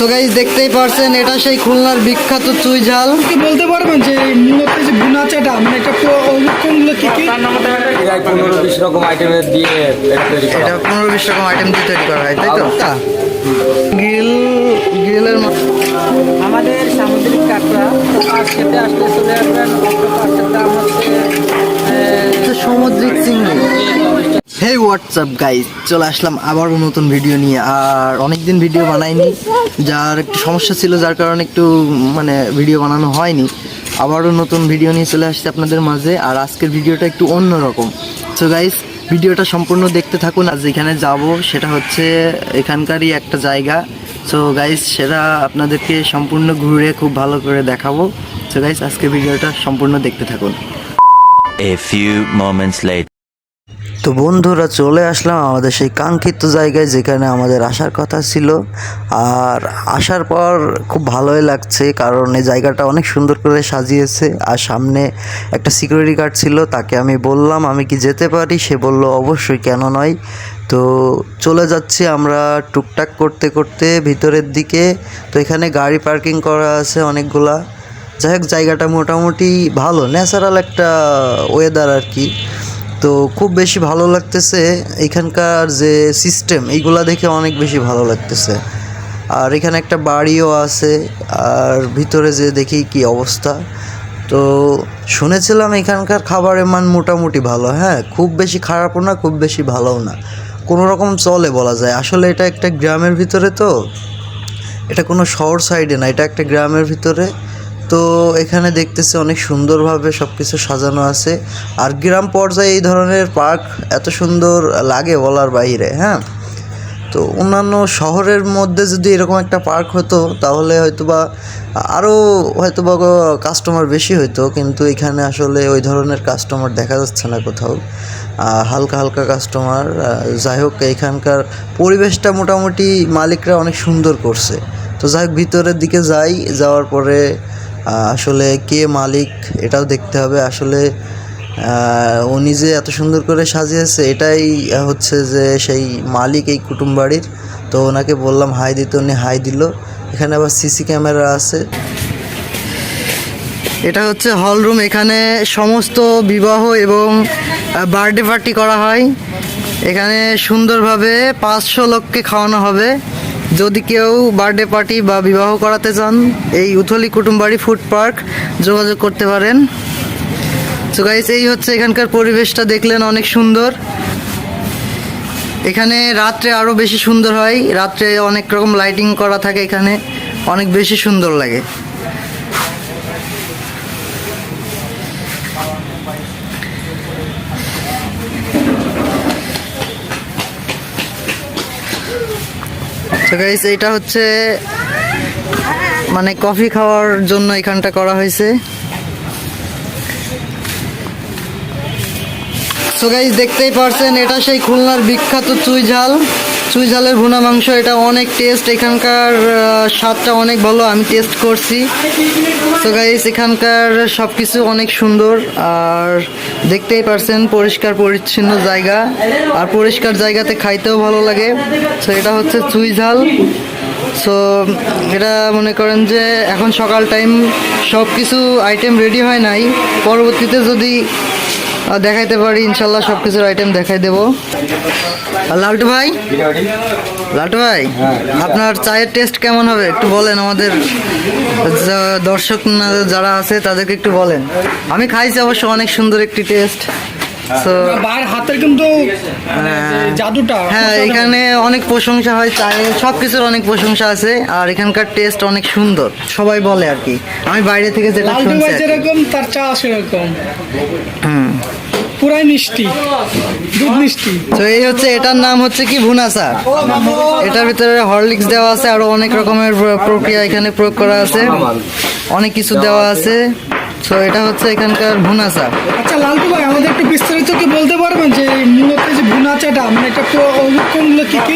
So guys দেখতেই পারছেন এটা সেই খুলনার বিখ্যাত চুই ঝাল। কি বলতে পারবেন যে মূলত যে ভুনা চাটা মানে একটা কোনগুলো কি কি? পনেরো বিশ রকম আইটেমের দিয়ে এটা তৈরি করা এটা পনেরো বিশ রকম আইটেম দিয়ে তৈরি করা হয় তাই তো? গ্রিল গ্রিলের আমাদের সামুদ্রিক কাঁকড়া খেতে আসলে চলে আসবেন সামুদ্রিক চিংড়ি। হে হোয়াটসঅ্যাপ গাইজ চলে আসলাম আবারও নতুন ভিডিও নিয়ে, আর অনেকদিন ভিডিও বানাইনি। যার একটু সমস্যা ছিল, যার কারণে একটু মানে ভিডিও বানানো হয়নি। আবারও নতুন ভিডিও নিয়ে চলে আসছে আপনাদের মাঝে, আর আজকের ভিডিওটা একটু অন্যরকম সো গাইজ ভিডিওটা সম্পূর্ণ দেখতে থাকুন, আর যেখানে যাব, সেটা হচ্ছে এখানকারই একটা জায়গা। সো গাইজ সেটা আপনাদেরকে সম্পূর্ণ ঘুরে খুব ভালো করে দেখাবো। সো গাইজ আজকের ভিডিওটা সম্পূর্ণ দেখতে থাকুন। A few moments later. তো বন্ধুরা চলে আসলাম আমাদের সেই কাঙ্ক্ষিত জায়গায় যেখানে আমাদের আসার কথা ছিল। আর আসার পর খুব ভালোই লাগছে কারণ এই জায়গাটা অনেক সুন্দর করে সাজিয়েছে। আর সামনে একটা সিকিউরিটি গার্ড ছিল, তাকে আমি বললাম, আমি কি যেতে পারি? সে বলল, অবশ্যই, কেন নয়। তো চলে যাচ্ছি আমরা টুকটাক করতে করতে ভিতরের দিকে। তো এখানে গাড়ি পার্কিং করা আছে অনেকগুলা। যাই হোক, জায়গাটা মোটামুটি ভালো ন্যাচারাল একটা ওয়েদার আর কি। তো খুব বেশি ভালো লাগতেছে এখানকার যে সিস্টেম এইগুলা দেখে অনেক বেশি ভালো লাগতেছে। আর এখানে একটা বাড়িও আছে, আর ভিতরে যে দেখি কি অবস্থা। তো শুনেছিলাম এখানকার খাবারের মান মোটামুটি ভালো হ্যাঁ খুব বেশি খারাপও না, খুব বেশি ভালোও না। কোনো রকম চলে বলা যায়। আসলে এটা একটা গ্রামের ভিতরে তো, এটা কোনো শহর সাইডে না, এটা একটা গ্রামের ভিতরে। তো এখানে দেখতেছি অনেক সুন্দরভাবে সব কিছু সাজানো আছে। আর গ্রাম পর্যায়ে এই ধরনের পার্ক এত সুন্দর লাগে বলার বাইরে হ্যাঁ? তো অন্যান্য শহরের মধ্যে যদি এরকম একটা পার্ক হতো, তাহলে হয়তো বা আরও হয়তো বা কাস্টমার বেশি হতো কিন্তু এখানে আসলে ওই ধরনের কাস্টমার দেখা যাচ্ছে না কোথাও। হালকা হালকা কাস্টমার যাই হোক, এখানকার পরিবেশটা মোটামুটি মালিকরা অনেক সুন্দর করছে। তো যাই হোক, ভিতরের দিকে যাই, যাওয়ার পরে আসলে কে মালিক এটাও দেখতে হবে। আসলে উনি যে এত সুন্দর করে সাজিয়েছে, এটাই হচ্ছে যে সেই মালিক এই কুটুম বাড়ির তো ওনাকে বললাম, হাই দিতে উনি হাই দিল। এখানে আবার সিসি ক্যামেরা আছে। এটা হচ্ছে হল রুম। এখানে সমস্ত বিবাহ এবং বার্থডে পার্টি করা হয়। এখানে সুন্দরভাবে পাঁচশো লোককে খাওয়ানো হবে। যদি কেউ বার্থডে পার্টি বা বিবাহ করাতে চান, এই উথলি কুটুমবাড়ি ফুড পার্ক যোগাযোগ করতে পারেন। তো গাইস এই হচ্ছে এখানকার পরিবেশটা, দেখলেন অনেক সুন্দর। এখানে রাত্রে আরও বেশি সুন্দর হয়। রাত্রে অনেক রকম লাইটিং করা থাকে এখানে, অনেক বেশি সুন্দর লাগে। গাইস এটা হচ্ছে মানে কফি খাওয়ার জন্য এখানটা করা হয়েছে। সো গাইস দেখতেই পারছেন, এটা সেই খুলনার বিখ্যাত চুই ঝাল। চুই ঝালের ভুনা মাংস, এটা অনেক টেস্ট এখানকার স্বাদটা অনেক ভালো, আমি টেস্ট করছি। সো গাইস এখানকার সব কিছু অনেক সুন্দর, আর দেখতেই পারছেন পরিষ্কার পরিচ্ছন্ন জায়গা, আর পরিষ্কার জায়গাতে খাইতেও ভালো লাগে। সো এটা হচ্ছে চুই ঝাল সো এটা মনে করেন যে এখন সকাল টাইম সব কিছু আইটেম রেডি হয় নাই। পরবর্তীতে যদি দেখাইতে পারি, ইনশাল্লাহ সব কিছুর আইটেম দেখাই দেবো। লালটু ভাই? লালটু ভাই, আপনার চায়ের টেস্ট কেমন হবে? একটু বলেন আমাদের দর্শক যারা আছে, তাদেরকে একটু বলেন। আমি খাইছি অবশ্য অনেক সুন্দর একটি টেস্ট তো বাইরের হাতের কিন্তু মানে জাদুটা হ্যাঁ এখানে অনেক প্রশংসা হয় চায়ের সব কিছুর অনেক প্রশংসা আছে আর এখানকার টেস্ট অনেক সুন্দর সবাই বলে আর কি। আমি বাইরে থেকে যেটা শুনছি। যেরকম তার চা সেরকম। হুম। পুরাই মিষ্টি। দুধ মিষ্টি। তো এই হচ্ছে এটার নাম হচ্ছে কি ভুনা চা? এটার ভিতরে হরলিক্স দেওয়া আছে আরও অনেক রকমের প্রক্রিয়া এখানে প্রয়োগ করা আছে। অনেক কিছু দেওয়া আছে। তো এটা হচ্ছে এখানকার ভুনাসা আচ্ছা লালটু ভাই আমাদের একটু বিস্তারিত কি বলতে পারবেন যে মূলত যে ভুনা চাটা মানে এটা কোনগুলো কি কি?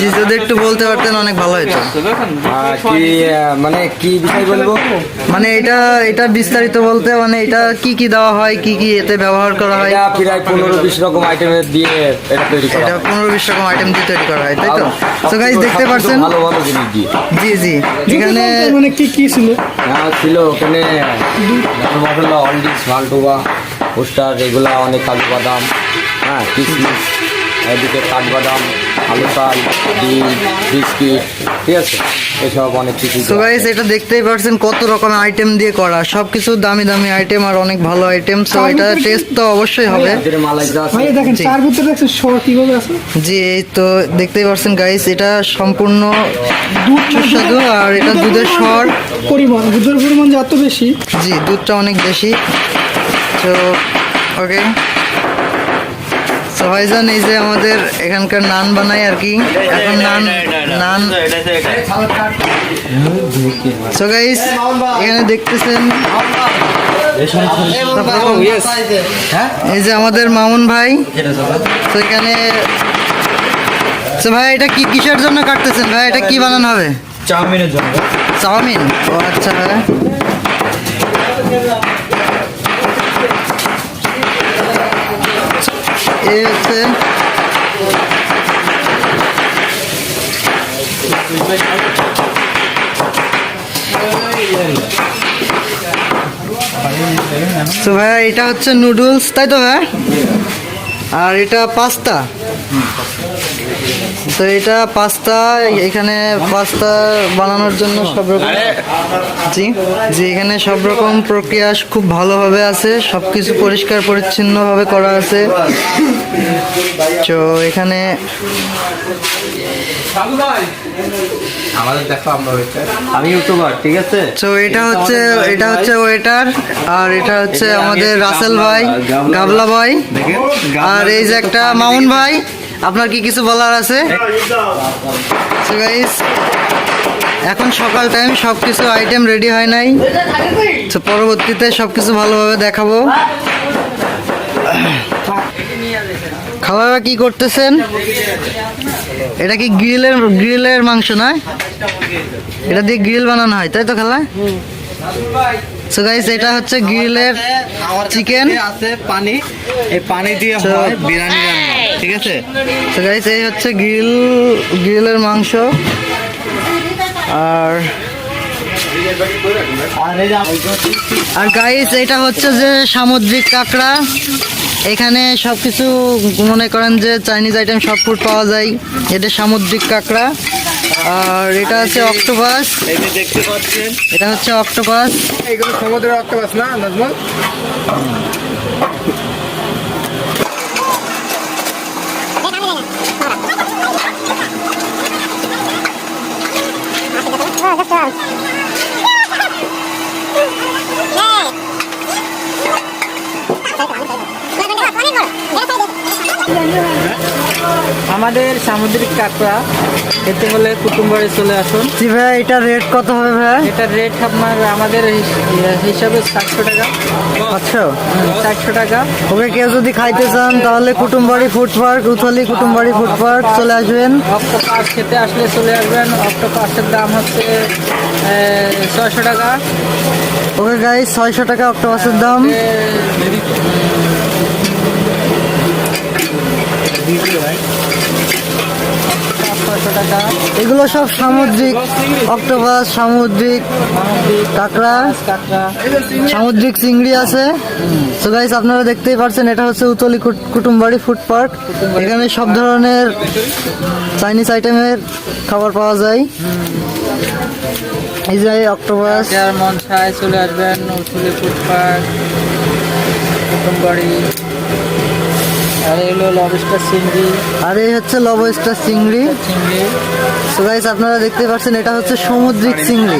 জি যদি একটু বলতে পারতেন অনেক ভালো হতো কি মানে কি বিষয় বলব? মানে এটা এটা বিস্তারিত বলতে মানে এটা কি কি দেওয়া হয় কি কি এতে ব্যবহার করা হয়? এটা প্রায় পনেরো বিশ রকম আইটেমের দিয়ে এটা তৈরি করা এটা। পনেরো বিশ রকম আইটেম দিয়ে তৈরি করা হয় তাই তো? তো গাইজ দেখতে পাচ্ছেন ভালো ভালো জিনিস দিয়ে। জি জি। এখানে মানে কি কি ছিল? হ্যাঁ ছিল ওখানে। গরম মশলা হলডিস মালটোবা পোস্টার এগুলা অনেক কাজু বাদাম হ্যাঁ কিশমিশ এদিকে কাঠবাদাম আলু চাল ডিম বিস্কিট ঠিক আছে? এসব অনেক কিছু তো গাইস এটা দেখতেই পারছেন কত রকমের আইটেম দিয়ে করা। সবকিছু দামি দামি আইটেম আর অনেক ভালো আইটেম তো এটা টেস্ট তো অবশ্যই হবে। জি। এই তো দেখতেই পারছেন গাইস এটা সম্পূর্ণ দুধ সুস্বাদু আর এটা দুধের স্বর পরিমাণ দুধের পরিমাণ যে এত বেশি? জি দুধটা অনেক বেশি। তো ওকে তো ভাইজান এই যে আমাদের এখানকার নান বানাই আর কি। এখন নান নান। সো গাইস এখানে দেখতেছেন। এই যে আমাদের মামুন ভাই। তো এখানে তো ভাই এটা কি কিসের জন্য কাটতেছেন? ভাই এটা কি বানানো হবে? চাউমিনের জন্য। চাউমিন। ও আচ্ছা হচ্ছে তো ভাই এটা হচ্ছে নুডলস, তাই তো ভাই আর এটা পাস্তা। তো এটা পাস্তা এখানে পাস্তা বানানোর জন্য সব রকম জি জি এখানে সব রকম প্রক্রিয়া খুব ভালোভাবে আছে সব কিছু পরিষ্কার পরিচ্ছন্নভাবে করা আছে। তো এখানে আমাদের আমি ইউটিউবার ঠিক আছে? তো এটা হচ্ছে এটা হচ্ছে ওয়েটার আর এটা হচ্ছে আমাদের রাসেল ভাই গাবলা ভাই। আর এই যে একটা মামুন ভাই আপনার কি কিছু বলার আছে? guys, এখন সকাল টাইম সব কিছু আইটেম রেডি হয় নাই। তো পরবর্তীতে সব কিছু ভালোভাবে দেখাবো। খালারা কি করতেছেন? এটা কি গ্রিলের গ্রিলের মাংস নয় এটা দিয়ে গ্রিল বানানো হয় তাই তো খালা? সো গাইস এটা হচ্ছে গ্রিলের চিকেন আছে পানি। এই পানি দিয়ে হয় বিরিয়ানি রান্না ঠিক আছে? সো গাইস এই হচ্ছে গ্রিল গ্রিলের মাংস। আর আর গাইস এটা হচ্ছে যে সামুদ্রিক কাঁকড়া। এখানে সব কিছু মনে করেন যে চাইনিজ আইটেম সব ফুড পাওয়া যায়। এটা সামুদ্রিক কাঁকড়া। আর এটা হচ্ছে অক্টোপাস এই দেখতে পাচ্ছেন এটা হচ্ছে অক্টোপাস এগুলো সমুদ্রের অক্টোপাস না নাজমুল? আমাদের সামুদ্রিক কাঁকড়া খেতে হলে কুটুম্বারে চলে আসুন। জি ভাই এটা রেট কত হবে ভাই? এটার রেট আপনার আমাদের হিস- হিসাবে সাতশো টাকা। আচ্ছা। চারশো টাকা। ওকে কেউ যদি খাইতে চান তাহলে কুটুমবাড়ি ফুড পার্ক উথলি কুটুমবাড়ি ফুড পার্ক চলে আসবেন। অক্টোপাস খেতে আসলে চলে আসবেন। অক্টোপাসের দাম হচ্ছে ছয়শো টাকা। ওকে গাইস ছয়শো টাকা অক্টোপাসের দাম ছয়শো এগুলো সব সামুদ্রিক অক্টোপাস, সামুদ্রিক কাঁকড়া, সামুদ্রিক চিংড়ি আছে। তো গাইস আপনারা দেখতেই পারছেন, এটা হচ্ছে উতলি কুট- কুটুমবাড়ি ফুড পার্ক। এখানে সব ধরনের চাইনিজ আইটেমের খাবার পাওয়া যায়। এই যে অক্টোপাস। মন চলে আসবেন উঠুলি ফুটপাথ কুটুমবাড়ি। আর এগুলো লবস্টার চিংড়ি। আর এই হচ্ছে লবস্টার চিংড়ি। চিংড়ি। তো গাইস আপনারা দেখতে পাচ্ছেন এটা হচ্ছে সামুদ্রিক চিংড়ি।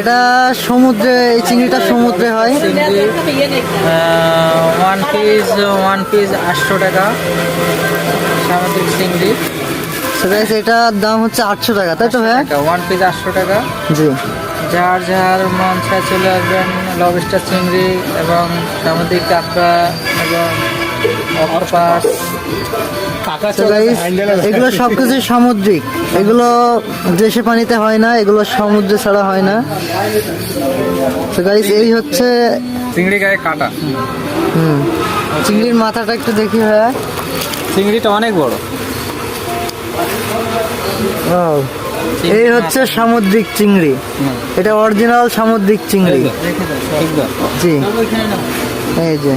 এটা সমুদ্রে এই চিংড়িটা সমুদ্রে হয়। ওয়ান পিস ওয়ান পিস আটশো টাকা। সামুদ্রিক চিংড়ি। তো গাইস এটার দাম হচ্ছে আটশো টাকা তাই তো ভাই ওয়ান পিস আটশো টাকা। জি। যার যার মন চলে আসবেন লবস্টার চিংড়ি এবং সামুদ্রিক কাঁকড়া এবং অক্টোপাস এগুলো সবকিছু সামুদ্রিক। এগুলো দেশে পানিতে হয় না এগুলো সমুদ্রে ছাড়া হয় না। তো গাইস এই হচ্ছে চিংড়ি গায়ে কাটা। হুম। চিংড়ির মাথাটা একটু দেখি ভাইয়া। চিংড়িটা অনেক বড়. এই হচ্ছে সামুদ্রিক চিংড়ি। এটা অরিজিনাল সামুদ্রিক চিংড়ি। জি। এই যে।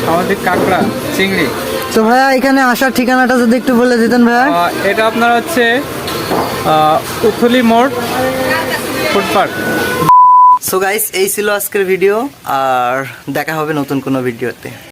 সামুদ্রিক কাঁকড়া চিংড়ি। তো ভাইয়া এখানে আসার ঠিকানাটা যদি একটু বলে দিতেন ভাইয়া। এটা আপনার হচ্ছে আহ, উথলি মোড় ফুড পার্ক সো গাইস এই ছিল আজকের ভিডিও আর দেখা হবে নতুন কোনো ভিডিওতে